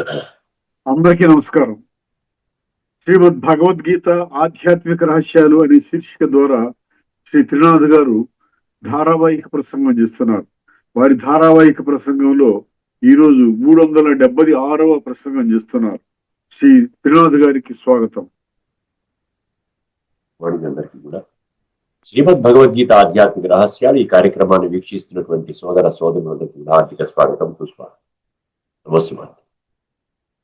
అందరికీ నమస్కారం. శ్రీమద్ భగవద్గీత ఆధ్యాత్మిక రహస్యాలు అనే శీర్షిక ద్వారా శ్రీ త్రినాథ్ గారు ధారావాహిక ప్రసంగం చేస్తున్నారు. వారి ధారావాహిక ప్రసంగంలో ఈ రోజు మూడు వందల డెబ్బై ఆరవ ప్రసంగం చేస్తున్నారు. శ్రీ త్రినాథ్ గారికి స్వాగతం. వాడినందరికీ కూడా. శ్రీమద్ భగవద్గీత ఆధ్యాత్మిక రహస్యాలు ఈ కార్యక్రమాన్ని వీక్షిస్తున్నటువంటి సోదర సోదరులందరికీ కూడా హార్దిక స్వాగతం సుస్వాగతం. నమస్కారం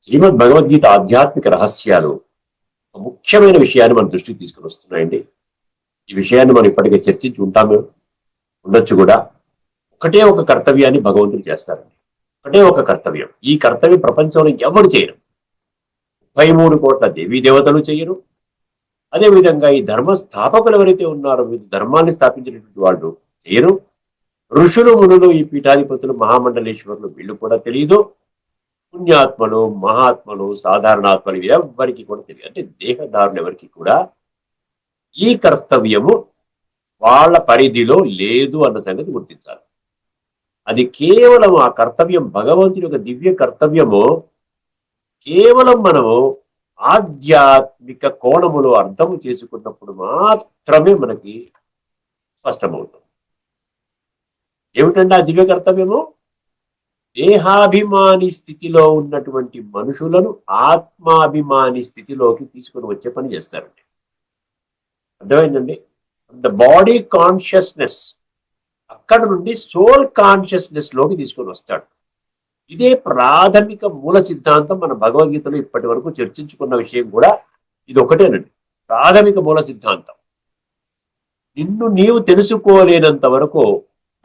శ్రీమద్ భగవద్గీత ఆధ్యాత్మిక రహస్యాలు ఒక ముఖ్యమైన విషయాన్ని మన దృష్టికి తీసుకుని వస్తున్నాయండి. ఈ విషయాన్ని మనం ఇప్పటికే చర్చించి ఉంటాము. ఉండొచ్చు కూడా. ఒకటే ఒక కర్తవ్యాన్ని భగవంతుడు చేస్తారండి. ఒకటే ఒక కర్తవ్యం. ఈ కర్తవ్యం ప్రపంచంలో ఎవరు చేయరు. ముప్పై మూడు కోట్ల దేవీ దేవతలు చేయరు. అదేవిధంగా ఈ ధర్మ స్థాపకులు ఎవరైతే ఉన్నారో వీరు ధర్మాన్ని స్థాపించినటువంటి వాళ్ళు చేయరు. ఋషులు మునులు ఈ పీఠాధిపతులు మహామండలేశ్వరులు వీళ్ళు కూడా తెలియదు. పుణ్యాత్మలు మహాత్మలు సాధారణాత్మలు ఎవరికి కూడా తెలియదు. అంటే దేహదారులు ఎవరికి కూడా ఈ కర్తవ్యము వాళ్ళ పరిధిలో లేదు అన్న సంగతి గుర్తించాలి. అది కేవలం ఆ కర్తవ్యం భగవంతుని యొక్క దివ్య కర్తవ్యము కేవలం మనము ఆధ్యాత్మిక కోణములో అర్థము చేసుకున్నప్పుడు మాత్రమే మనకి స్పష్టమవుతుంది. ఏమిటంటే ఆ దివ్య కర్తవ్యము? దేహాభిమాని స్థితిలో ఉన్నటువంటి మనుషులను ఆత్మాభిమాని స్థితిలోకి తీసుకొని వచ్చే పని చేస్తారండి. అర్థమైందండి? ద బాడీ కాన్షియస్నెస్ అక్కడ నుండి సోల్ కాన్షియస్నెస్లోకి తీసుకొని వస్తాడు. ఇదే ప్రాథమిక మూల సిద్ధాంతం మన భగవద్గీతలో ఇప్పటి వరకు చర్చించుకున్న విషయం కూడా ఇది ఒకటేనండి ప్రాథమిక మూల సిద్ధాంతం. నిన్ను నీవు తెలుసుకోలేనంత వరకు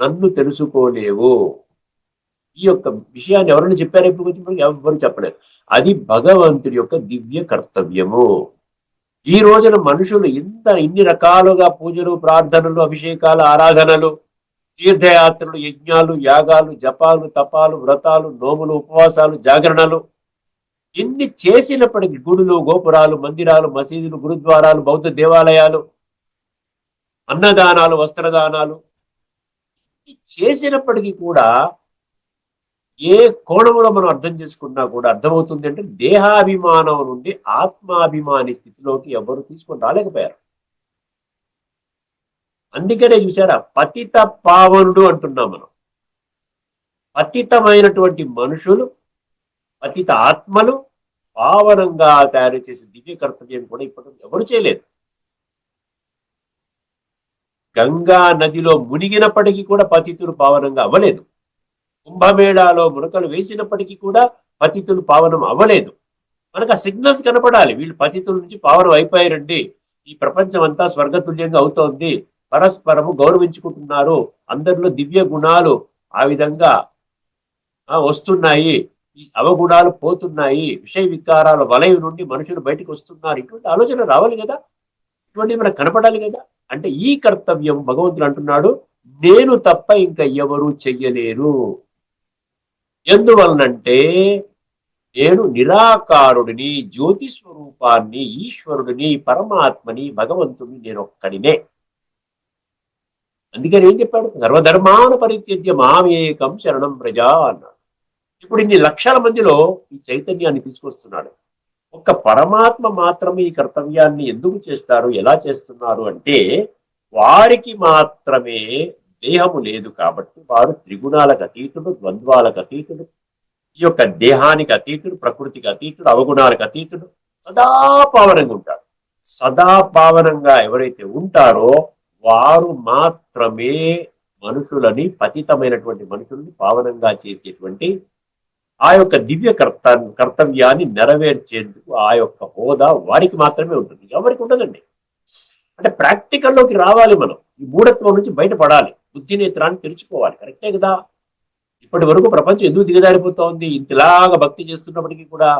నన్ను తెలుసుకోలేవు. ఈ యొక్క విషయాన్ని ఎవరైనా చెప్పారు ఇప్పుడు కొంచెం? ఎవరు చెప్పలేదు. అది భగవంతుడి యొక్క దివ్య కర్తవ్యము. ఈ రోజున మనుషులు ఇంత ఇన్ని రకాలుగా పూజలు ప్రార్థనలు అభిషేకాలు ఆరాధనలు తీర్థయాత్రలు యజ్ఞాలు యాగాలు జపాలు తపాలు వ్రతాలు నోములు ఉపవాసాలు జాగరణలు ఇన్ని చేసినప్పటికీ గుడులు గోపురాలు మందిరాలు మసీదులు గురుద్వారాలు బౌద్ధ దేవాలయాలు అన్నదానాలు వస్త్రదానాలు చేసినప్పటికీ కూడా ఏ కోణంలో మనం అర్థం చేసుకున్నా కూడా అర్థమవుతుంది అంటే దేహాభిమానం నుండి ఆత్మాభిమాని స్థితిలోకి ఎవరు తీసుకొని రాలేకపోయారు. అందుకనే చూసారా పతిత పావనుడు అంటున్నాం మనం. పతితమైనటువంటి మనుషులు పతిత ఆత్మలు పావనంగా తయారు చేసే దివ్య కర్తవ్యం కూడా ఇప్పుడు ఎవరు చేయలేదు. గంగా నదిలో మునిగినప్పటికీ కూడా పతితులు పావనంగా అవ్వలేదు. కుంభమేళాలో మునకలు వేసినప్పటికీ కూడా పతితులు పావనం అవ్వలేదు. మనకు ఆ సిగ్నల్స్ కనపడాలి. వీళ్ళు పతితుల నుంచి పావనం అయిపోయారండి. ఈ ప్రపంచం అంతా స్వర్గతుల్యంగా అవుతోంది. పరస్పరము గౌరవించుకుంటున్నారు. అందరిలో దివ్య గుణాలు ఆ విధంగా వస్తున్నాయి. ఈ అవగుణాలు పోతున్నాయి. విషయ వికారాల వలయం నుండి మనుషులు బయటకు వస్తున్నారు. ఇటువంటి ఆలోచన రావాలి కదా? ఇటువంటి మనకు కనపడాలి కదా? అంటే ఈ కర్తవ్యం భగవంతుడు అంటున్నాడు. నేను తప్ప ఇంకా ఎవరు చెయ్యలేరు. ఎందువలనంటే నేను నిరాకారుడిని జ్యోతి స్వరూపాన్ని ఈశ్వరుడిని పరమాత్మని భగవంతుని నేను ఒక్కడినే అందుకని ఏం చెప్పాడు? సర్వధర్మాన పరిత్యజ్య మామేకం శరణం ప్రజా అన్నాడు. ఇప్పుడు ఇన్ని లక్షల మందిలో ఈ చైతన్యాన్ని తీసుకొస్తున్నాడు. ఒక్క పరమాత్మ మాత్రమే ఈ కర్తవ్యాన్ని ఎందుకు చేస్తారు? ఎలా చేస్తున్నారు? అంటే వారికి మాత్రమే దేహము లేదు కాబట్టి వారు త్రిగుణాలకు అతీతుడు ద్వంద్వాలకు అతీతుడు ఈ యొక్క దేహానికి అతీతుడు ప్రకృతికి అతీతుడు అవగుణాలకు అతీతుడు సదా పావనంగా ఉంటాడు. సదా పావనంగా ఎవరైతే ఉంటారో వారు మాత్రమే మనుషులని పతితమైనటువంటి మనుషుల్ని పావనంగా చేసేటువంటి ఆ యొక్క దివ్య కర్త కర్తవ్యాన్ని నెరవేర్చేందుకు ఆ యొక్క హోదా వారికి మాత్రమే ఉంటుంది. ఎవరికి ఉండదండి. అంటే ప్రాక్టికల్లోకి రావాలి మనం. ఈ మూఢత్వం నుంచి బయటపడాలి. బుద్ధి నేత్రాన్ని తెరుచుకోవాలి. కరెక్టే కదా? ఇప్పటి వరకు ప్రపంచం ఎందుకు దిగజారిపోతోంది? ఇంతలాగా భక్తి చేస్తున్నప్పటికీ కూడా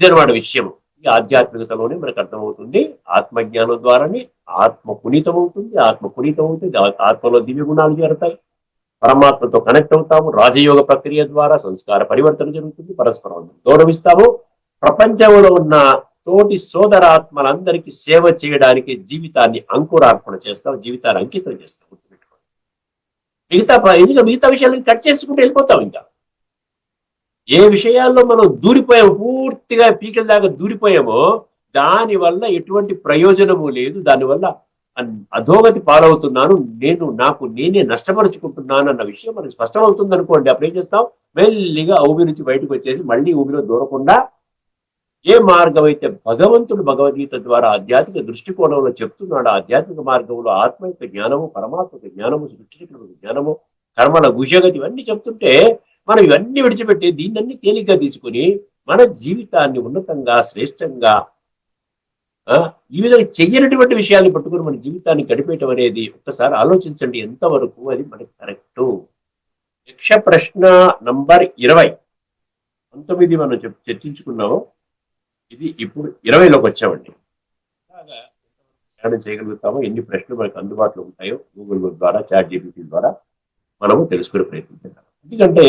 ఇదనమాట విషయం. ఈ ఆధ్యాత్మికతలోనే మనకు అర్థమవుతుంది. ఆత్మజ్ఞానం ద్వారానే ఆత్మ పునీతం అవుతుంది. ఆత్మ పునీతం అవుతుంది ఆత్మలో దివ్య గుణాలు చేరతాయి. పరమాత్మతో కనెక్ట్ అవుతాము. రాజయోగ ప్రక్రియ ద్వారా సంస్కార పరివర్తన జరుగుతుంది. పరస్పరం గౌరవిస్తాము. ప్రపంచంలో ఉన్న తోటి సోదరాత్మలందరికీ సేవ చేయడానికి జీవితాన్ని అంకురార్పణ చేస్తాం జీవితాన్ని అంకితం చేస్తాం మిగతా ఎందుకంటే మిగతా విషయాలను కట్ చేసుకుంటూ వెళ్ళిపోతాం ఇంకా. ఏ విషయాల్లో మనం దూరిపోయాము పూర్తిగా పీకల దాకా దూరిపోయామో దాని వల్ల ఎటువంటి ప్రయోజనము లేదు దానివల్ల అధోగతి పాలవుతున్నాను నేను నాకు నేనే నష్టపరుచుకుంటున్నాను అన్న విషయం మనకి స్పష్టమవుతుంది అనుకోండి అప్పుడు ఏం చేస్తాం? మెల్లిగా ఊబి నుంచి బయటకు వచ్చేసి మళ్ళీ ఊబిలో దూరకుండా ఏ మార్గం అయితే భగవంతుడు భగవద్గీత ద్వారా ఆధ్యాత్మిక దృష్టికోణంలో చెప్తున్నాడు ఆధ్యాత్మిక మార్గంలో ఆత్మ యొక్క జ్ఞానము పరమాత్మ యొక్క జ్ఞానము సృష్టి జ్ఞానము కర్మల గుషగతి ఇవన్నీ చెప్తుంటే మనం ఇవన్నీ విడిచిపెట్టి దీన్నన్నీ తేలిగ్గా తీసుకుని మన జీవితాన్ని ఉన్నతంగా శ్రేష్టంగా ఆ, ఈ విధంగా చెయ్యనటువంటి విషయాన్ని పట్టుకుని మన జీవితాన్ని గడిపేయటం అనేది ఒక్కసారి ఆలోచించండి ఎంతవరకు అది మనకి కరెక్ట్. యక్ష ప్రశ్న నంబర్ ఇరవై. పంతొమ్మిది మనం చెప్- చర్చించుకున్నాము. ఇది ఇప్పుడు ఇరవైలోకి వచ్చామండి. ప్రయాణం చేయగలుగుతామో? ఎన్ని ప్రశ్నలు మనకు అందుబాటులో ఉంటాయో గూగుల్ ద్వారా చాట్ జీపీటీ ద్వారా మనము తెలుసుకునే ప్రయత్నం చేద్దాం. ఎందుకంటే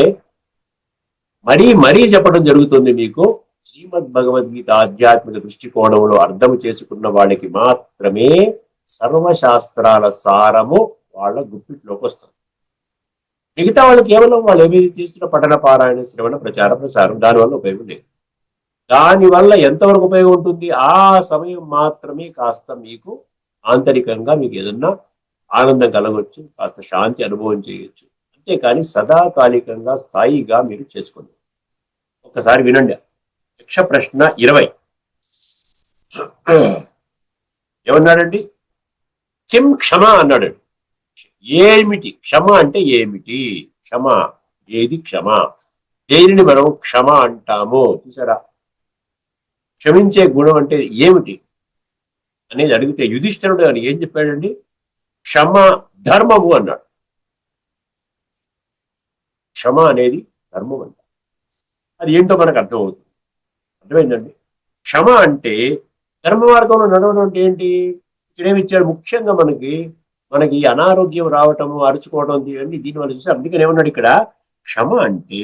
మరీ మరీ చెప్పడం జరుగుతుంది మీకు. శ్రీమద్ భగవద్గీత ఆధ్యాత్మిక దృష్టికోణంలో అర్థం చేసుకున్న వాళ్ళకి మాత్రమే సర్వశాస్త్రాల సారము వాళ్ళ గుప్పిట్లోకి వస్తుంది. మిగతా వాళ్ళు కేవలం వాళ్ళు ఏమేమి చేసిన పఠన పారాయణ శ్రవణ ప్రచార ప్రసారం దానివల్ల ఉపయోగం లేదు. దానివల్ల ఎంతవరకు ఉపయోగం ఉంటుంది? ఆ సమయం మాత్రమే కాస్త మీకు ఆంతరికంగా మీకు ఏదన్నా ఆనందం కలగవచ్చు కాస్త శాంతి అనుభవం చేయొచ్చు. అంతేకాని సదాకాలికంగా స్థాయిగా మీరు చేసుకోండి ఒక్కసారి వినండి. యక్ష ప్రశ్న ఇరవై. ఏమన్నాడండి? కిం క్షమ అన్నాడు. ఏమిటి? క్షమ అంటే ఏమిటి? క్షమ. ఏది క్షమ? దేనిని మనం క్షమ అంటాము? చూసారా? క్షమించే గుణం అంటే ఏమిటి? అనేది అడిగితే యుధిష్ఠరుడు అని ఏం చెప్పాడండి? క్షమ ధర్మము అన్నాడు. క్షమ అనేది ధర్మం అంట. అది ఏంటో మనకు అర్థమవుతుంది. అర్థమైందండి? క్షమ అంటే ధర్మ మార్గంలో నడవడం అంటే ఏంటి? ఇచ్చాడు? ముఖ్యంగా మనకి మనకి అనారోగ్యం రావటము అరుచుకోవడం ఇవన్నీ దీనివల్ల చూసి అందుకని ఏమన్నాడు ఇక్కడ? క్షమ అంటే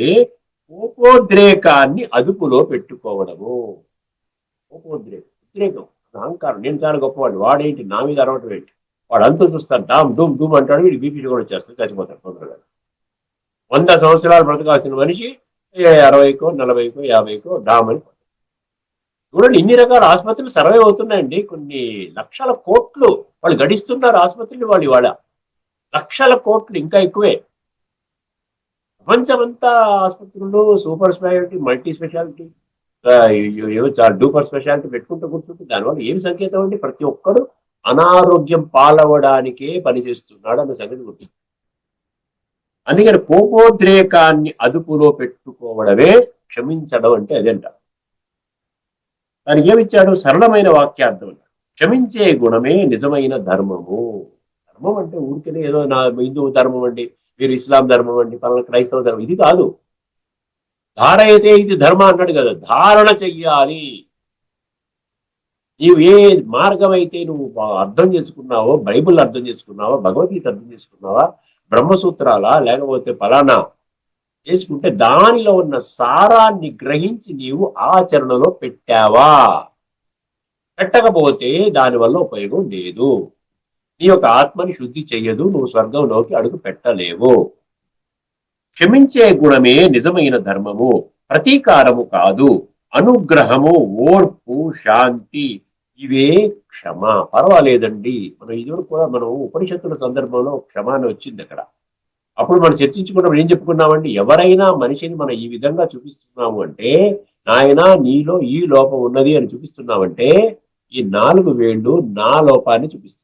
కోపోద్రేకాన్ని అదుపులో పెట్టుకోవడము. కోపోద్రేకం ఉద్రేకం అహంకారం. నేను చాలా గొప్పవాడు వాడేంటి? నా మీద అరవటం ఏంటి? వాడు అంతా చూస్తాడు. డామ్ డూమ్ డూమ్ అంటాడు. వీడు బీపీ కూడా వచ్చేస్తే చచ్చిపోతాడు. తొందరగా వంద సంవత్సరాలు బ్రతకాల్సిన మనిషి అరవైకో నలభైకో యాభైకో డామ్ అని చూడండి ఇన్ని రకాల ఆసుపత్రులు సర్వే అవుతున్నాయండి. కొన్ని లక్షల కోట్లు వాళ్ళు గడిస్తున్నారు ఆసుపత్రులు వాళ్ళు ఇవాళ. లక్షల కోట్లు ఇంకా ఎక్కువే. ప్రపంచమంతా ఆసుపత్రులు super speciality multi speciality. Duper speciality పెట్టుకుంటూ కూర్చుంటే దానివల్ల ఏం సంకేతం అండి? ప్రతి ఒక్కరు అనారోగ్యం పాలవడానికే పనిచేస్తున్నాడు అన్న సంగతి గుర్తు అందుకని కోపోద్రేకాన్ని అదుపులో పెట్టుకోవడమే క్షమించడం అంటే అదంట దానికి ఏమిచ్చాడు? సరళమైన వాక్యార్థం క్షమించే గుణమే నిజమైన ధర్మము. ధర్మం అంటే ఊరికనే ఏదో నా హిందూ ధర్మం అండి మీరు ఇస్లాం ధర్మం అండి పలానా క్రైస్తవ ధర్మం. ఇది కాదు. ధారయతే ఇది ధర్మ అన్నాడు కదా ధారణ చెయ్యాలి. నీవు ఏ మార్గం అయితే నువ్వు అర్థం చేసుకున్నావో బైబిల్ అర్థం చేసుకున్నావా భగవద్గీత అర్థం చేసుకున్నావా బ్రహ్మసూత్రాలా లేకపోతే ఫలానా చేసుకుంటే దానిలో ఉన్న సారాన్ని గ్రహించి నీవు ఆచరణలో పెట్టావా. పెట్టకపోతే దానివల్ల ఉపయోగం లేదు. నీ యొక్క ఆత్మని శుద్ధి చెయ్యదు నువ్వు స్వర్గంలోకి అడుగు పెట్టలేవు. క్షమించే గుణమే నిజమైన ధర్మము ప్రతీకారము కాదు. అనుగ్రహము ఓర్పు శాంతి ఇవే క్షమ. పర్వాలేదండి. మనం ఇదివరకు కూడా మనం ఉపనిషత్తుల సందర్భంలో క్షమ అని వచ్చింది అక్కడ. అప్పుడు మనం చర్చించుకున్నప్పుడు ఏం చెప్పుకున్నామండి? ఎవరైనా మనిషిని మనం ఈ విధంగా చూపిస్తున్నాము అంటే నాయన నీలో ఈ లోపం ఉన్నది అని చూపిస్తున్నామంటే ఈ నాలుగు వేళ్ళు నా లోపాన్ని చూపిస్తుంది.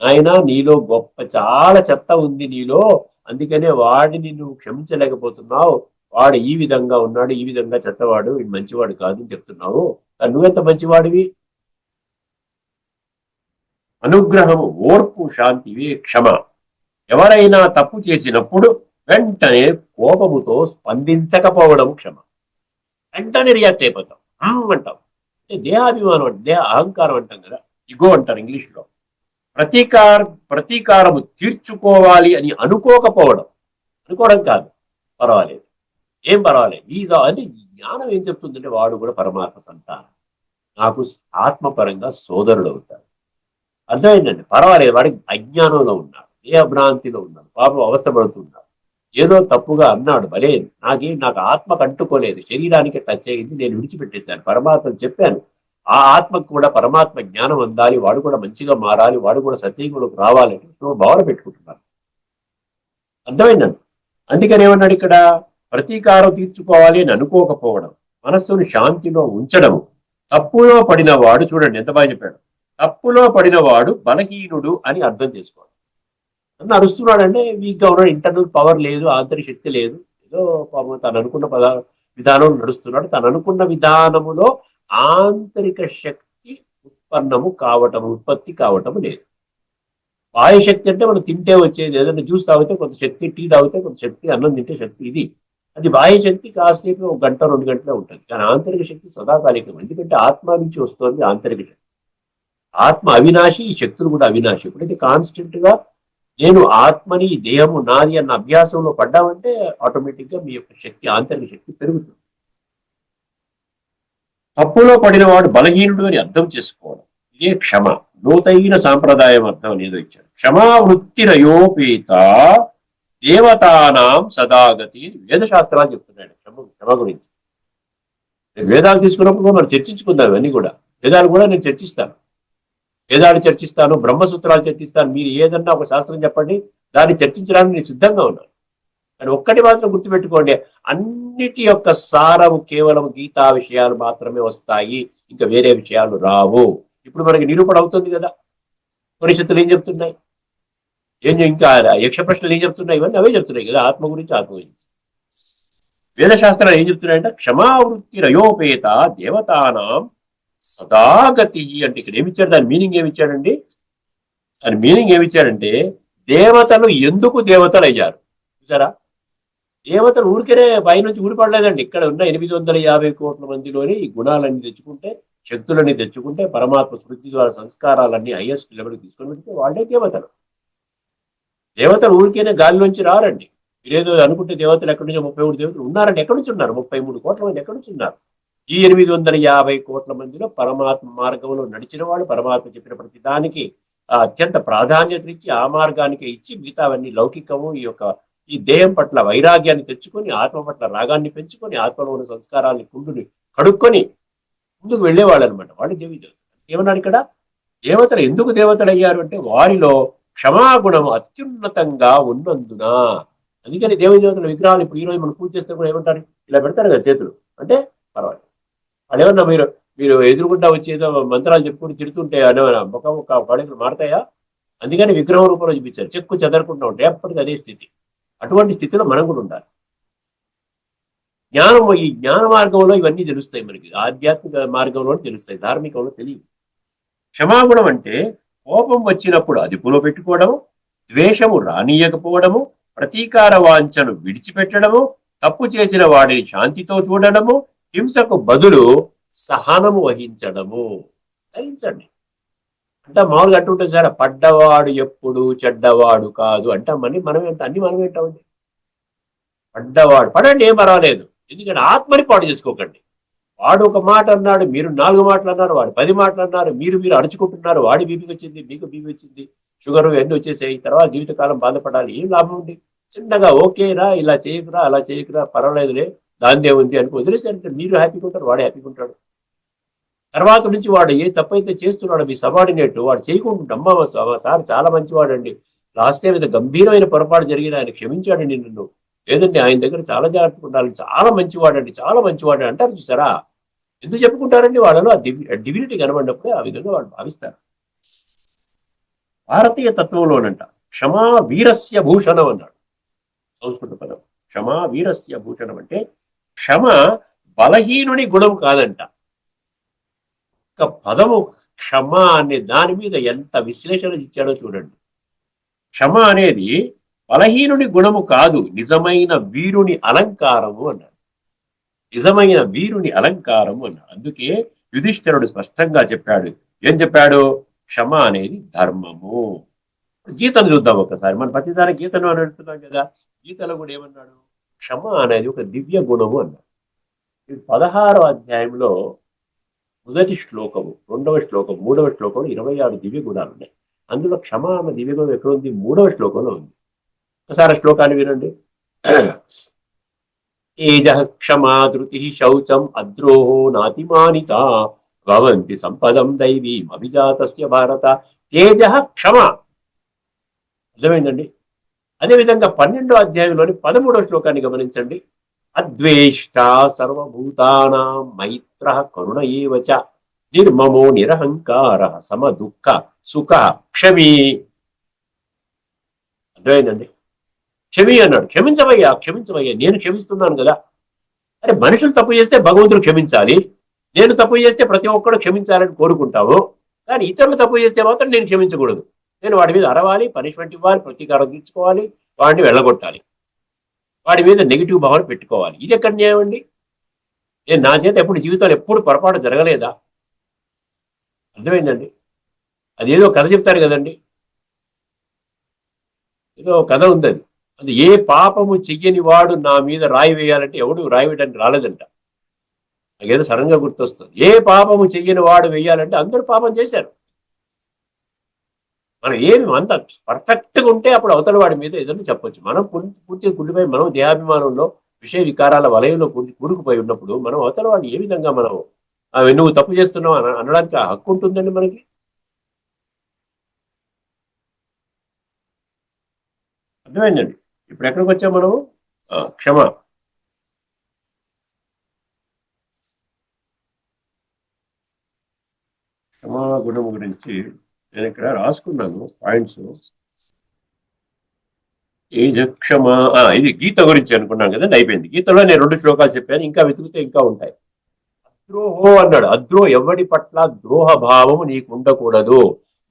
నాయన నీలో గొప్ప చాలా చెత్త ఉంది నీలో అందుకనే వాడిని నువ్వు క్షమించలేకపోతున్నావు. వాడు ఈ విధంగా ఉన్నాడు ఈ విధంగా చెత్తవాడు వీడు మంచివాడు కాదు అని చెప్తున్నావు. నువ్వెంత మంచివాడివి? అనుగ్రహము ఓర్పు శాంతి క్షమ ఎవరైనా తప్పు చేసినప్పుడు వెంటనే కోపముతో స్పందించకపోవడం క్షమ. వెంటనే రియాక్ట్ అయిపోతాం. అంటాం. అంటే దేహాభిమానం అంటే దేహ అహంకారం అంటాం కదా. ఇగో అంటారు ఇంగ్లీష్లో. ప్రతీకార ప్రతీకారము తీర్చుకోవాలి అని అనుకోకపోవడం. అనుకోవడం కాదు. పర్వాలేదు. ఏం పర్వాలేదు. ఈ అంటే జ్ఞానం ఏం చెప్తుందంటే వాడు కూడా పరమాత్మ సంతానం. నాకు ఆత్మపరంగా సోదరుడు అవుతాడు. అర్థమైందండి? పర్వాలేదు. వాడికి అజ్ఞానంలో ఉన్నాడు. అభ్రాంతిలో ఉన్నాడు. పాపం అవస్థ పడుతున్నాడు ఏదో తప్పుగా అన్నాడు. భలే! నాకేం నాకు ఆత్మకు అంటుకోలేదు. శరీరానికి టచ్ అయింది. నేను విడిచిపెట్టేశాను. పరమాత్మ చెప్పాను. ఆ ఆత్మకు కూడా పరమాత్మ జ్ఞానం అందాలి వాడు కూడా మంచిగా మారాలి వాడు కూడా సత్యగులకు రావాలని సో భావన పెట్టుకుంటున్నారు అర్థమైందండి? అందుకని ఏమన్నాడు ఇక్కడ? ప్రతీకారం తీర్చుకోవాలి అని అనుకోకపోవడం మనస్సును శాంతిలో ఉంచడం. తప్పులో పడిన వాడు చూడండి ఎంత బాగా చెప్పాడు. తప్పులో పడిన వాడు బలహీనుడు అని అర్థం చేసుకోవాలి. నన్ను అరుస్తున్నాడంటే వీక్గా ఉన్నాడు ఇంటర్నల్ పవర్ లేదు ఆంతరిక శక్తి లేదు. ఏదో పాపం తను అనుకున్న పద విధానం నడుస్తున్నాడు. తను అనుకున్న విధానములో ఆంతరిక శక్తి ఉత్పన్నము కావటం ఉత్పత్తి కావటం లేదు. బాహ్య శక్తి అంటే మనం తింటే వచ్చేది ఏదైనా జ్యూస్ తాగితే కొంత శక్తి టీ తాగితే కొంత శక్తి అన్నం తింటే శక్తి ఇది. అది బాహ్య శక్తి కాసేపు ఒక గంట రెండు గంటలే ఉంటుంది. కానీ ఆంతరిక శక్తి సదాకాలికం. ఎందుకంటే ఆత్మ నుంచి వస్తుంది ఆంతరిక శక్తి. ఆత్మ అవినాశి ఈ శక్తులు కూడా అవినాశి. ఎప్పుడైతే కాన్స్టెంట్గా నేను ఆత్మని దేహము నాది అన్న అభ్యాసంలో పడ్డామంటే ఆటోమేటిక్గా మీ యొక్క శక్తి ఆంతరిక శక్తి పెరుగుతుంది. తప్పులో పడిన వాడు బలహీనుడు అని అర్థం చేసుకోవడం. ఇదే క్షమ. నూతైన సాంప్రదాయం అర్థం ఏదో ఇచ్చాడు. క్షమా వృత్తిరయోపేత దేవతానాం సదాగతి వేదశాస్త్రాలు చెప్తున్నాడు క్షమ క్షమ గురించి. వేదాలు తీసుకున్నప్పుడు మనం చర్చించుకుందాం ఇవన్నీ కూడా. వేదాలు కూడా నేను చర్చిస్తాను. వేదాలు చర్చిస్తాను బ్రహ్మసూత్రాలు చర్చిస్తాను. మీరు ఏదన్నా ఒక శాస్త్రం చెప్పండి దాన్ని చర్చించడానికి నేను సిద్ధంగా ఉన్నాను. కానీ ఒక్కటి మాత్రం గుర్తుపెట్టుకోండి అన్నిటి యొక్క సారము కేవలం గీతా విషయాలు మాత్రమే వస్తాయి ఇంకా వేరే విషయాలు రావు. ఇప్పుడు మనకి నిరూపణ అవుతుంది కదా. పరిషత్తులు ఏం చెప్తున్నాయి? ఏం ఇంకా యక్ష ప్రశ్నలు ఏం చెప్తున్నాయి? ఇవన్నీ అవే చెప్తున్నాయి కదా ఆత్మ గురించి ఆత్మ గురించి. వేదశాస్త్రాలు ఏం చెప్తున్నాయంటే? క్షమావృత్తి రయోపేత దేవతానాం సదాగతి అంటే ఇక్కడ ఏమిచ్చాడు దాని మీనింగ్ ఏమిచ్చాడండి దాని మీనింగ్ ఏమిచ్చాడంటే దేవతలు ఎందుకు దేవతలు అయ్యారు చూసారా? దేవతలు ఊరికనే పైనుంచి ఊడిపడలేదండి. ఇక్కడ ఉన్న ఎనిమిది వందల యాభై కోట్ల మందిలోని ఈ గుణాలన్నీ తెచ్చుకుంటే శక్తులన్నీ తెచ్చుకుంటే పరమాత్మ స్మృతి ద్వారా సంస్కారాలన్నీ హైయెస్ట్ లెవెల్కి తీసుకొని పెడితే వాళ్ళే దేవతలు. దేవతలు ఊరికేనే గాలిలోంచి రారండి. మీరేదో అనుకుంటే దేవతలు ఎక్కడి నుంచో ముప్పై మూడు దేవతలు ఉన్నారండి. ఎక్కడి నుంచి ఉన్నారు? ముప్పై మూడు కోట్ల మంది ఎక్కడి నుంచి ఉన్నారు? ఈ ఎనిమిది వందల యాభై కోట్ల మందిలో పరమాత్మ మార్గంలో నడిచిన వాళ్ళు పరమాత్మ చెప్పిన ప్రతి దానికి అత్యంత ప్రాధాన్యతనిచ్చి ఆ మార్గానికి ఇచ్చి మిగతావన్నీ లౌకికము ఈ యొక్క ఈ దేహం పట్ల వైరాగ్యాన్ని తెచ్చుకొని ఆత్మ పట్ల రాగాన్ని పెంచుకొని ఆత్మలో ఉన్న సంస్కారాన్ని కుండుని కడుక్కొని ముందుకు వెళ్ళేవాళ్ళు అనమాట వాళ్ళు దేవి దేవతలు. ఏమన్నాడు ఇక్కడ? దేవతలు ఎందుకు దేవతలు అయ్యారు అంటే వారిలో క్షమాగుణం అత్యున్నతంగా ఉన్నందున. అందుకని దేవి దేవతల విగ్రహాలు ఇప్పుడు ఈ రోజు మనం పూజ చేస్తే కూడా ఏమంటారు? ఇలా పెడతారు కదా చేతులు. అంటే పర్వాలేదు. వాళ్ళు ఏమన్నా మీరు మీరు ఎదురుకుండా వచ్చేదో మంత్రాలు చెప్పుకుని తిడుతుంటే అనేవన్నా ముఖం ఒక కళలు మారతాయా? అందుకని విగ్రహం రూపంలో చూపించారు. చెక్కు చెదరకుండా ఉంటాయి ఎప్పటికీ అదే స్థితి. అటువంటి స్థితిలో మనం కూడా ఉండాలి. జ్ఞానం ఈ జ్ఞాన మార్గంలో ఇవన్నీ తెలుస్తాయి మనకి. ఆధ్యాత్మిక మార్గంలో తెలుస్తాయి ధార్మికంలో తెలియదు క్షమాగుణం అంటే కోపం వచ్చినప్పుడు అదుపులో పెట్టుకోవడము ద్వేషము రానియకపోవడము ప్రతీకార వాంఛను విడిచిపెట్టడము తప్పు చేసిన వాడిని శాంతితో చూడడము హింసకు బదులు సహనము వహించడము. సహించండి. అంటే మామూలుగా అంటుంటే సార్ పడ్డవాడు ఎప్పుడు చెడ్డవాడు కాదు అంటామని మనం ఎంత అన్ని మనం ఏంటామండి పడ్డవాడు పడండి ఏం పర్వాలేదు. ఎందుకంటే ఆత్మని పాడు చేసుకోకండి. వాడు ఒక మాట అన్నాడు మీరు నాలుగు మాటలు అన్నారు వాడు పది మాటలు అన్నారు మీరు మీరు అడుచుకుంటున్నారు వాడి బీపీ వచ్చింది మీకు బీపీ వచ్చింది షుగర్ ఎన్ని వచ్చేసాయి తర్వాత జీవితకాలం బాధపడాలి ఏం లాభం ఉంది? చిన్నగా ఓకేరా ఇలా చేయకురా అలా చేయకురా పర్వాలేదులే దాందే ఉంది అని వదిలేసారంటే మీరు హ్యాపీగా ఉంటారు వాడు హ్యాపీగా ఉంటాడు. తర్వాత నుంచి వాడు ఏ తప్పైతే చేస్తున్నాడు మీ సబార్డినేట్ వాడు చేయకుండా అమ్మ సార్ చాలా మంచివాడండి. లాస్ట్ టైం ఏదో గంభీరమైన పొరపాటు జరిగిన ఆయన క్షమించాడండి నిన్ను. లేదండి ఆయన దగ్గర చాలా జాగ్రత్తగా ఉండాలి. చాలా మంచివాడండి చాలా మంచివాడు అంటారు చూసారా? ఎందుకు చెప్పుకుంటారండి వాళ్ళలో? ఆ డివినిటీ కనబడినప్పుడే ఆ విధంగా వాళ్ళు భావిస్తారు. భారతీయ తత్వంలోనంట క్షమా వీరస్య భూషణం అన్నాడు. సంస్కృత పదం. క్షమా వీరస్య భూషణం అంటే క్షమ బలహీనుని గుణం కాదంట. ఒక్క పదము క్షమ అనే దాని మీద ఎంత విశ్లేషణ ఇచ్చాడో చూడండి. క్షమ అనేది బలహీనుని గుణము కాదు నిజమైన వీరుని అలంకారము అన్నాడు. నిజమైన వీరుని అలంకారము అన్నాడు. అందుకే యుధిష్ఠరుడు స్పష్టంగా చెప్పాడు. ఏం చెప్పాడు? క్షమ అనేది ధర్మము. గీతను చూద్దాం ఒకసారి మన ప్రతిదాని గీతను అని అంటున్నాం కదా గీతలో కూడా ఏమన్నాడు? క్షమ అనేది ఒక దివ్య గుణము అన్నాడు. ఇది పదహారవ అధ్యాయంలో మొదటి శ్లోకము రెండవ శ్లోకం మూడవ శ్లోకం ఇరవై ఆరు దివ్య గుణాలు ఉన్నాయి. అందులో క్షమ అన్న దివ్య గుణం ఎక్కడ ఉంది మూడవ శ్లోకంలో ఉంది. ఒకసారి శ్లోకాన్ని వినండి. తేజ క్షమా ధృతి శౌచం అద్రోహో నాతిమానిత భవంతి సంపదం దైవీం అభిజాతస్య భారత. తేజ క్షమ. అర్థమైందండి? అదేవిధంగా పన్నెండో అధ్యాయంలోని పదమూడవ శ్లోకాన్ని గమనించండి. అద్వేష్ట సర్వభూతానా మైత్ర కరుణ ఏవచ నిర్మమో నిరహంకార సమ దుఃఖ సుఖ క్షమీ. అర్థమైందండి? క్షమి అన్నాడు. క్షమించవయ్యా క్షమించవయ్యా నేను క్షమిస్తున్నాను కదా. అరే మనుషులు తప్పు చేస్తే భగవంతుడు క్షమించాలి. నేను తప్పు చేస్తే ప్రతి ఒక్కడు క్షమించాలని కోరుకుంటాము. కానీ ఇతరులు తప్పు చేస్తే మాత్రం నేను క్షమించకూడదు. నేను వాడి మీద అరవాలి పనిష్మెంట్ ఇవ్వాలి ప్రతీకారం తీర్చుకోవాలి వాడిని వెళ్ళగొట్టాలి. వాడి మీద నెగిటివ్ భావన పెట్టుకోవాలి. ఇది ఎక్కడ న్యాయం అండి? నేను నా చేత ఎప్పుడు జీవితంలో ఎప్పుడు పొరపాటు జరగలేదా? అర్థమైందండి? అదేదో కథ చెప్తారు కదండి? ఏదో కథ ఉంది అది అది ఏ పాపము చెయ్యని వాడు నా మీద రాయి వేయాలంటే ఎవడు రాయి వేయడానికి రాలేదంట. నాకేదో సడన్గా గుర్తొస్తుంది. ఏ పాపము చెయ్యని వాడు వేయాలంటే అందరూ పాపం చేశారు. మనం ఏమి అంత పర్ఫెక్ట్గా ఉంటే అప్పుడు అవతల వాడి మీద ఏదైనా చెప్పొచ్చు. మనం పూర్తి పూర్తిగా కుళ్ళిపోయి మనం దేహాభిమానంలో విషయ వికారాల వలయంలో పూర్తి కూరుకుపోయి ఉన్నప్పుడు మనం అవతల వాడు ఏ విధంగా మనం అవి నువ్వు తప్పు చేస్తున్నావు అన- అనడానికి ఆ హక్కు ఉంటుందండి మనకి? అర్థమైందండి. ఇప్పుడు ఎక్కడికి వచ్చాం మనము? క్షమ క్షమా. గుణం గురించి నేను ఇక్కడ రాసుకున్నాను పాయింట్స్ ఏ క్షమ ఆ, ఇది గీత గురించి అనుకున్నాను కదండి అయిపోయింది. గీతలో నేను రెండు శ్లోకాలు చెప్పాను ఇంకా వెతుకుతే ఇంకా ఉంటాయి. అద్రోహో అన్నాడు. అద్రో ఎవడి పట్ల ద్రోహ భావము నీకు ఉండకూడదు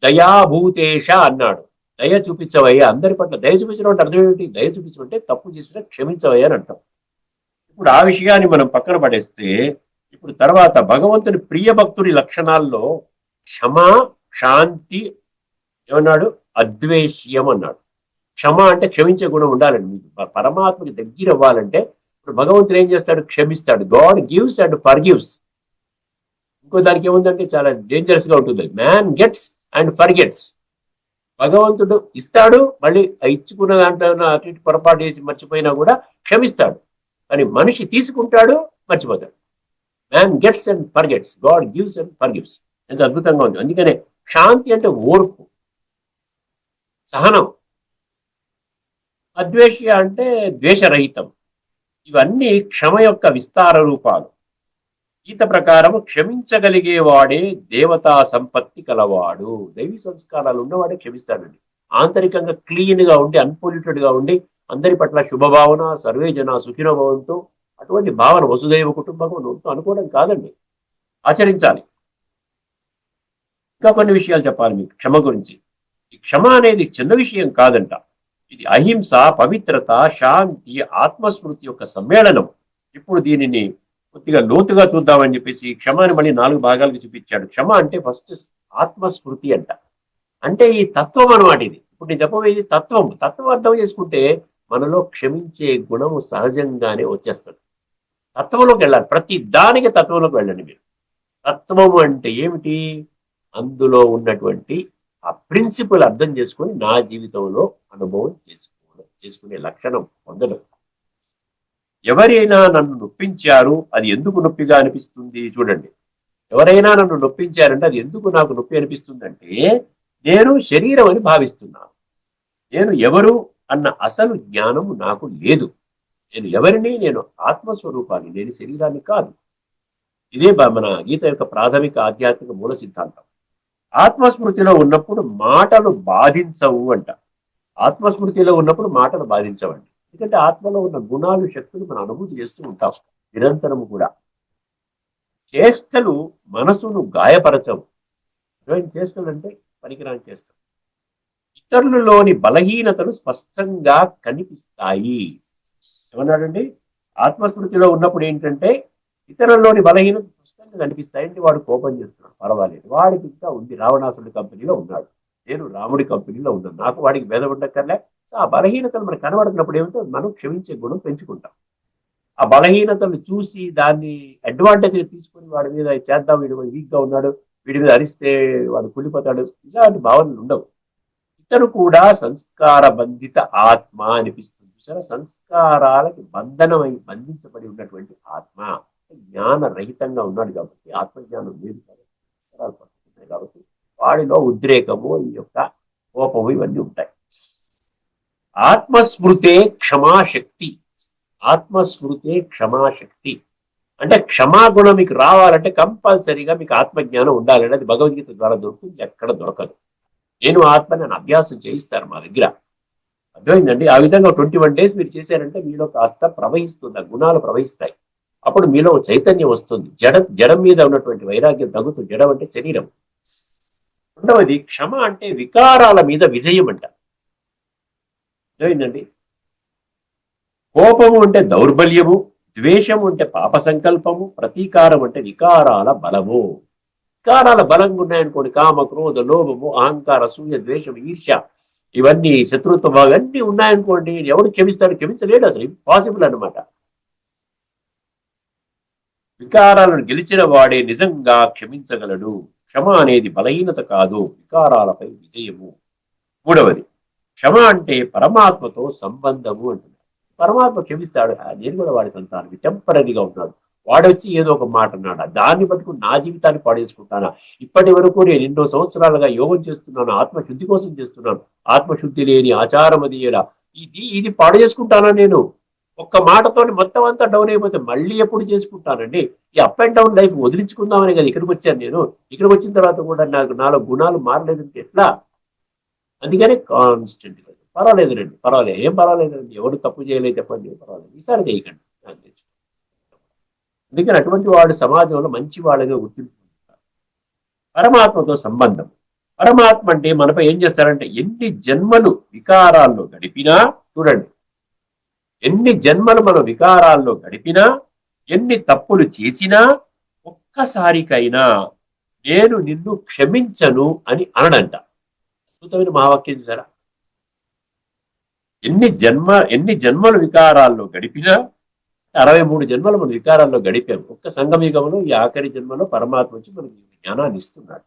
దయాభూతేష అన్నాడు. దయ చూపించవయ్యా. అందరి పట్ల దయ చూపించడం అంటే అర్థం ఏమిటి? దయ చూపించమంటే తప్పు చేసినా క్షమించవయ్యా అని అంటాం ఇప్పుడు ఆ విషయాన్ని మనం పక్కన పడేస్తే ఇప్పుడు తర్వాత భగవంతుని ప్రియ భక్తుడి లక్షణాల్లో క్షమ శాంతి ఏమన్నాడు? అద్వేష్యం అన్నాడు క్షమ అంటే క్షమించే గుణం ఉండాలండి. మీకు పరమాత్మకి దగ్గర అవ్వాలంటే ఇప్పుడు భగవంతుడు ఏం చేస్తాడు? క్షమిస్తాడు. God gives and forgives ఇంకో దానికి ఏముందంటే చాలా డేంజరస్గా ఉంటుంది. Man gets and forgets భగవంతుడు ఇస్తాడు మళ్ళీ ఆ ఇచ్చుకున్న దాంట్లో అటు ఇటు పొరపాటు చేసి మర్చిపోయినా కూడా క్షమిస్తాడు. కానీ మనిషి తీసుకుంటాడు మర్చిపోతాడు. Man gets and forgets God gives and forgives ఎంత అద్భుతంగా ఉంది. అందుకనే శాంతి అంటే ఓర్పు సహనం. అద్వేష అంటే ద్వేషరహితం. ఇవన్నీ క్షమ యొక్క విస్తార రూపాలు. గీత ప్రకారం క్షమించగలిగేవాడే దేవతా సంపత్తి కలవాడు. దైవీ సంస్కారాలు ఉన్నవాడే క్షమిస్తాడండి. ఆంతరికంగా క్లీన్గా ఉండి అన్పొల్యూటెడ్గా ఉండి అందరి పట్ల శుభభావన సర్వే జన సుఖినభవంతో అటువంటి భావన వసుదైవ కుటుంబం అనుకోవడం కాదండి. ఆచరించాలి. ఇంకా కొన్ని విషయాలు చెప్పాలి మీకు. క్షమ గురించి. ఈ క్షమ అనేది చిన్న విషయం కాదంట. ఇది అహింస పవిత్రత శాంతి ఆత్మస్మృతి యొక్క సమ్మేళనం. ఇప్పుడు దీనిని కొద్దిగా లోతుగా చూద్దామని చెప్పేసి క్షమాని మళ్ళీ నాలుగు భాగాలకు చూపించాడు. క్షమ అంటే ఫస్ట్ ఆత్మస్మృతి అంట. అంటే ఈ తత్వం అనమాట ఇది. ఇప్పుడు నేను చెప్పబోయేది తత్వం. తత్వం అర్థం చేసుకుంటే మనలో క్షమించే గుణము సహజంగానే వచ్చేస్తుంది. తత్వంలోకి వెళ్ళాలి. ప్రతి దానికి తత్వంలోకి వెళ్ళండి మీరు. తత్వము అంటే ఏమిటి? అందులో ఉన్నటువంటి ఆ ప్రిన్సిపల్ అర్థం చేసుకొని నా జీవితంలో అనుభవం చేసుకోవడం చేసుకునే లక్షణం పొందడం. ఎవరైనా నన్ను నొప్పించారు అది ఎందుకు నొప్పిగా అనిపిస్తుంది చూడండి. ఎవరైనా నన్ను నొప్పించారంటే అది ఎందుకు నాకు నొప్పి అనిపిస్తుందంటే నేను శరీరం అని భావిస్తున్నాను. నేను ఎవరు అన్న అసలు జ్ఞానము నాకు లేదు. నేను ఎవరిని నేను ఆత్మస్వరూపాన్ని నేను శరీరాన్ని కాదు. ఇదే మన గీత యొక్క ప్రాథమిక ఆధ్యాత్మిక మూల సిద్ధాంతం. ఆత్మస్మృతిలో ఉన్నప్పుడు మాటలు బాధించవు అంట. ఆత్మస్మృతిలో ఉన్నప్పుడు మాటలు బాధించవండి ఎందుకంటే ఆత్మలో ఉన్న గుణాలు శక్తులు మనం అనుభూతి చేస్తూ ఉంటాం. నిరంతరము కూడా. చేష్టలు మనసును గాయపరచవు. చేష్టలు అంటే పనికిరాని చేష్టలు. ఇతరులలోని బలహీనతలు స్పష్టంగా కనిపిస్తాయి. ఏమన్నాడండి? ఆత్మస్మృతిలో ఉన్నప్పుడు ఏంటంటే ఇతరుల్లోని బలహీనత స్పష్టంగా కనిపిస్తాయి వాడు కోపం చేస్తున్నాడు. పర్వాలేదు. వాడికి ఇంకా ఉంది. రావణాసుడి కంపెనీలో ఉన్నాడు. నేను రాముడి కంపెనీలో ఉన్నాను. నాకు వాడికి భేద ఉండక్కర్లే. సో ఆ బలహీనతలు మనకు కనబడుతున్నప్పుడు ఏమిటో మనం క్షమించే గుణం పెంచుకుంటాం. ఆ బలహీనతలు చూసి దాన్ని అడ్వాంటేజ్ తీసుకొని వాడి మీద చేద్దాం వీడు వీక్గా ఉన్నాడు వీడి మీద అరిస్తే వాడు కుళ్ళిపోతాడు ఇలాంటి భావనలు ఉండవు. ఇతను కూడా సంస్కార బంధిత ఆత్మ అనిపిస్తుంది. చూసారా? సంస్కారాలకి బంధనమై బంధించబడి ఉన్నటువంటి ఆత్మ. జ్ఞాన రహితంగా ఉన్నాడు కాబట్టి ఆత్మజ్ఞానం లేదు కాబట్టి కాబట్టి వాడిలో ఉద్రేకము ఈ యొక్క కోపము ఇవన్నీ ఉంటాయి. ఆత్మస్మృతే క్షమాశక్తి. ఆత్మస్మృతే క్షమాశక్తి. అంటే క్షమాగుణం మీకు రావాలంటే కంపల్సరీగా మీకు ఆత్మజ్ఞానం ఉండాలంటే అది భగవద్గీత ద్వారా దొరుకుతుంది ఎక్కడ దొరకదు. నేను ఆత్మ నేను అభ్యాసం చేయిస్తారు మా దగ్గర. అర్థమైందండి? ఆ విధంగా ట్వంటీ వన్ డేస్ మీరు చేశారంటే మీలో కాస్త ప్రవహిస్తుంది ఆ గుణాలు ప్రవహిస్తాయి. అప్పుడు మీలో చైతన్యం వస్తుంది. జడ జడం మీద ఉన్నటువంటి వైరాగ్యం తగ్గుతుంది జడం అంటే శరీరం. రెండవది క్షమ అంటే వికారాల మీద విజయం అంట. అర్థమైందండి కోపము అంటే దౌర్బల్యము ద్వేషము అంటే పాప సంకల్పము ప్రతీకారం అంటే వికారాల బలము. వికారాల బలంగా ఉన్నాయనుకోండి కామ క్రోధ లోభము అహంకార సూర్య ద్వేషం ఈర్ష్య ఇవన్నీ శత్రుత్వం అవన్నీ ఉన్నాయనుకోండి ఎవడు క్షమిస్తాడు క్షమించలేడు అసలు. ఇంపాసిబుల్ అనమాట వికారాలను గెలిచిన వాడే నిజంగా క్షమించగలడు. క్షమ అనేది బలహీనత కాదు. వికారాలపై విజయము. మూడవది క్షమ అంటే పరమాత్మతో సంబంధము అంటున్నాడు పరమాత్మ క్షమిస్తాడు. నేను కూడా వాడి సంతానం టెంపరీగా ఉన్నాడు వాడొచ్చి ఏదో ఒక మాట అన్నాడు? దాన్ని పట్టుకుని నా జీవితాన్ని పాడేసుకుంటానా? ఇప్పటి వరకు నేను ఎన్నో సంవత్సరాలుగా యోగం చేస్తున్నాను. ఆత్మశుద్ధి కోసం చేస్తున్నాను. ఆత్మశుద్ధి లేని ఆచారం అది ఎలా? ఇది ఇది పాడు చేసుకుంటానా నేను? ఒక్క మాటతో మొత్తం అంతా డౌన్ అయిపోతే మళ్ళీ ఎప్పుడు చేసుకుంటానండి ఈ అప్ అండ్ డౌన్ లైఫ్ వదిలించుకుందామని కదా ఇక్కడికి వచ్చాను నేను. ఇక్కడికి వచ్చిన తర్వాత కూడా నాకు నాలో గుణాలు మారలేదంటే ఎట్లా? అందుకని కాన్స్టెంట్ పర్వాలేదు రండి పర్వాలేదు. ఏం పర్వాలేదు రండి ఎవరు తప్పు చేయలేదు చెప్పండి పర్వాలేదు. ఈసారి చేయకండి. నాకు తెలుసు. అందుకని అటువంటి వాడు సమాజంలో మంచి వాళ్ళగా గుర్తింపు పొందుతారు. పరమాత్మతో సంబంధం. పరమాత్మ అంటే మనపై ఏం చేస్తారంటే ఎన్ని జన్మలు వికారాల్లో గడిపినా చూడండి. ఎన్ని జన్మలు మన వికారాల్లో గడిపినా ఎన్ని తప్పులు చేసినా ఒక్కసారికైనా నేను నిన్ను క్షమించను అని అనడంట. అద్భుతమైన మహావాక్యం చూసారా? ఎన్ని జన్మ ఎన్ని జన్మలు వికారాల్లో గడిపినా అరవై మూడు జన్మలు మన వికారాల్లో గడిపాం ఒక్క సంగమయుగంలో ఈ ఆఖరి జన్మలో పరమాత్మ వచ్చి మనకి జ్ఞానాన్ని ఇస్తున్నాడు.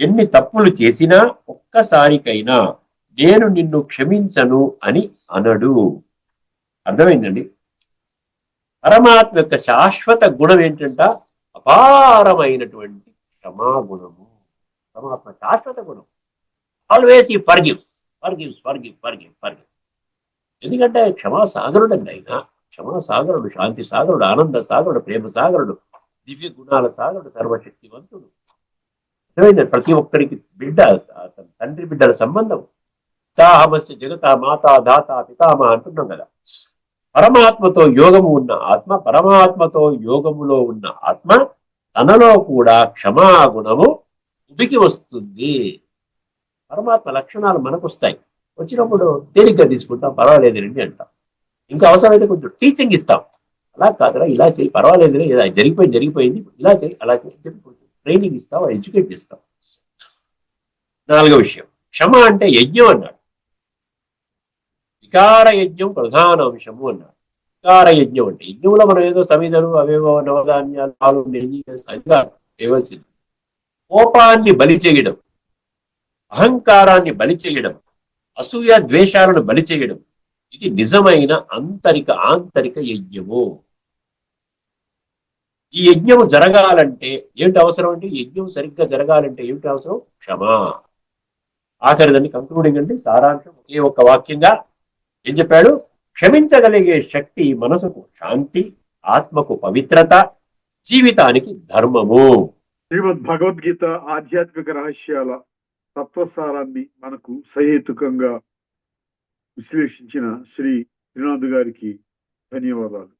ఎన్ని తప్పులు చేసినా ఒక్కసారికైనా నేను నిన్ను క్షమించను అని అనడు. అర్థమైందండి? పరమాత్మ యొక్క శాశ్వత గుణం ఏంటంట? అపారమైనటువంటి క్షమాగుణము. పరమాత్మ శాశ్వత గుణం. ఆల్వేస్ ఈ forgives forgives forgive forgive forgive ఎందుకంటే క్షమాసాగరుడు అండి ఆయన. క్షమాసాగరుడు శాంతి సాగరుడు ఆనంద సాగరుడు ప్రేమ సాగరుడు దివ్య గుణాల సాగరుడు సర్వశక్తివంతుడు. అర్థమైందండి? ప్రతి ఒక్కరికి బిడ్డ తండ్రి బిడ్డల సంబంధం. చాహమస్య జగత మాత దాత పితామ అంటున్నాం కదా. పరమాత్మతో యోగము ఉన్న ఆత్మ పరమాత్మతో యోగములో ఉన్న ఆత్మ తనలో కూడా క్షమాగుణము ఉదికి వస్తుంది. పరమాత్మ లక్షణాలు మనకు వస్తాయి వచ్చినప్పుడు తేలిగ్గా తీసుకుంటాం పర్వాలేదు రండి అంటాం. ఇంకా అవసరమైతే కొంచెం టీచింగ్ ఇస్తాం. అలా కాదురా ఇలా చేయి పర్వాలేదు ఇలా జరిగిపోయింది జరిగిపోయింది ఇలా చేయి అలా చేయి అని కొంచెం ట్రైనింగ్ ఇస్తాం ఎడ్యుకేట్ ఇస్తాం నాలుగో విషయం క్షమ అంటే యజ్ఞం అన్నాడు. వికార యజ్ఞం ప్రధాన అంశము అన్నాడు. వికార యజ్ఞం అంటే యజ్ఞంలో మనం ఏదో సమిధలు అవేవో నవధాన్యాలు పాలు నెయ్యి అది కాదు కోపాన్ని బలి చేయడం అహంకారాన్ని బలి చేయడం అసూయ ద్వేషాలను బలి చేయడం ఇది నిజమైన అంతరిక ఆంతరిక యజ్ఞము. ఈ యజ్ఞము జరగాలంటే ఏమిటి అవసరం అంటే యజ్ఞం సరిగ్గా జరగాలంటే ఏమిటి అవసరం? క్షమ. ఆఖరిదాన్ని కంక్లూడింగ్ అండి. సారాంశం ఒకే ఒక్క వాక్యంగా ఏం చెప్పాడు? క్షమించగలిగే శక్తి మనసుకు శాంతి ఆత్మకు పవిత్రత జీవితానికి ధర్మము. శ్రీమద్ భగవద్గీత ఆధ్యాత్మిక రహస్యాల తత్వసారాన్ని మనకు సహేతుకంగా విశ్లేషించిన శ్రీ శ్రీనాథ్ గారికి ధన్యవాదాలు.